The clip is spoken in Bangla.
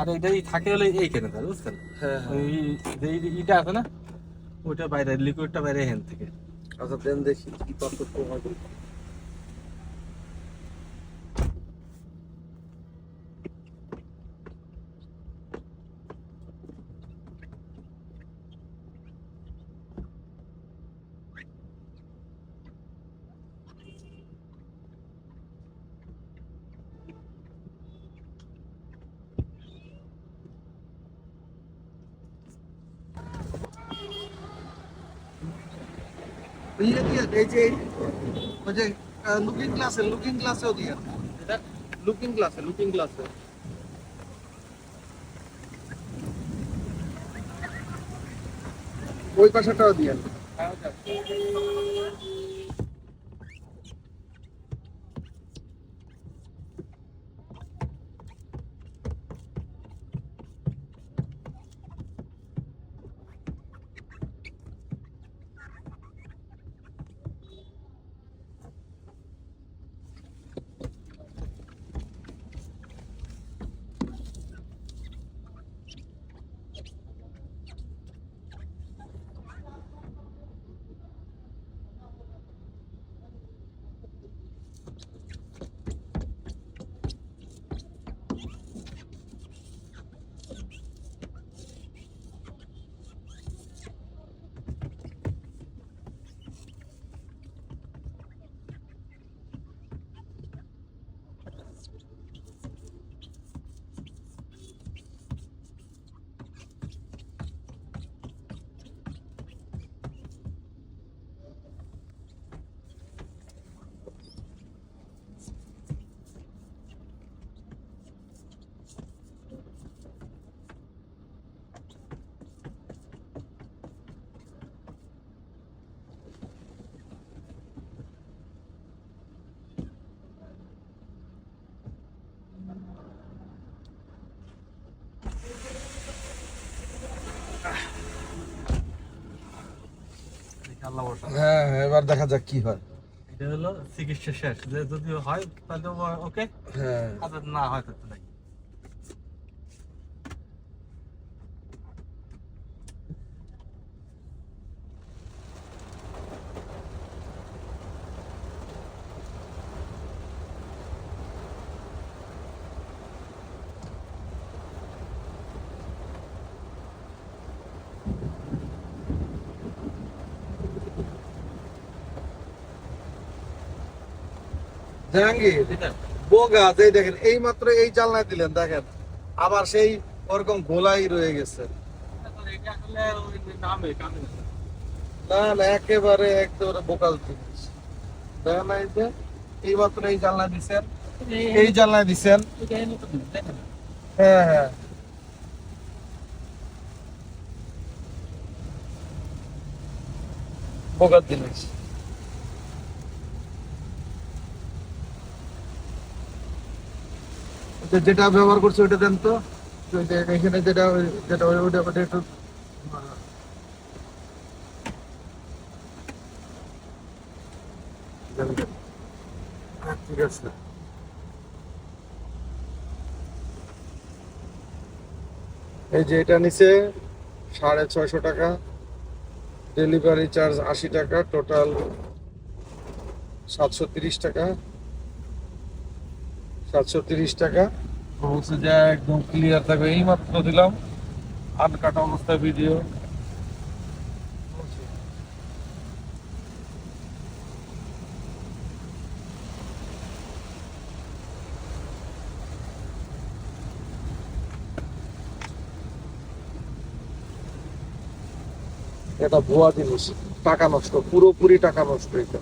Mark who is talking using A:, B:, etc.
A: আর এটাই থাকে হলে এইখানে স্যার বুঝছেন?
B: হ্যাঁ হ্যাঁ।
A: ওই যে ইটা আছে না ওইটা বাইরে লিকুইডটা বাইরে এখান থেকে।
B: আচ্ছা দেন দেখি কি পার্থক্য হয় ইয়ে দিয়ে এই যে ওই যে লুকিং গ্লাসে লুকিং গ্লাসেও দিয়ে
A: এটা লুকিং গ্লাসে লুকিং গ্লাসে
B: ওই পাশেটাও দিয়ে। হ্যাঁ হ্যাঁ এবার দেখা যাক কি হয়।
A: এটা হলো চিকিৎসা শেষ। যে যদি হয় তাহলে ওকে?
B: হ্যাঁ।
A: আর না হয় তাহলে
B: জাহাঙ্গীর, বোগা, যে দেখেন এই মাত্র এই জানলায় দিলেন, দেখেন, আবার সেই ওরকম গোলাই রয়ে গেছে
A: না।
B: না একেবারে একেবারে বোকাল জিনিস দেখেন না এই যে এই মাত্র এই জানলা দিছেন, এই
A: মতো দেখেন।
B: হ্যাঁ হ্যাঁ বোকার জিনিস যেটা ব্যবহার করছে ওইটা দেন তো। এখানে যেটা যেটা ওই- ওইটা একটু ঠিক আছে। এই যে এটা নিচে সাড়ে ছয়শো টাকা। ডেলিভারি চার্জ আশি টাকা টোটাল সাতশো তিরিশ টাকা। সাতশো তিরিশ টাকা। বলছে যে একদম ক্লিয়ার থাকবে। এই মাত্র দিলাম। আনকাটা অবস্থায় ভিডিও এটা ভুয়া জিনিস। টাকা নষ্ট, পুরোপুরি টাকা নষ্ট এটা।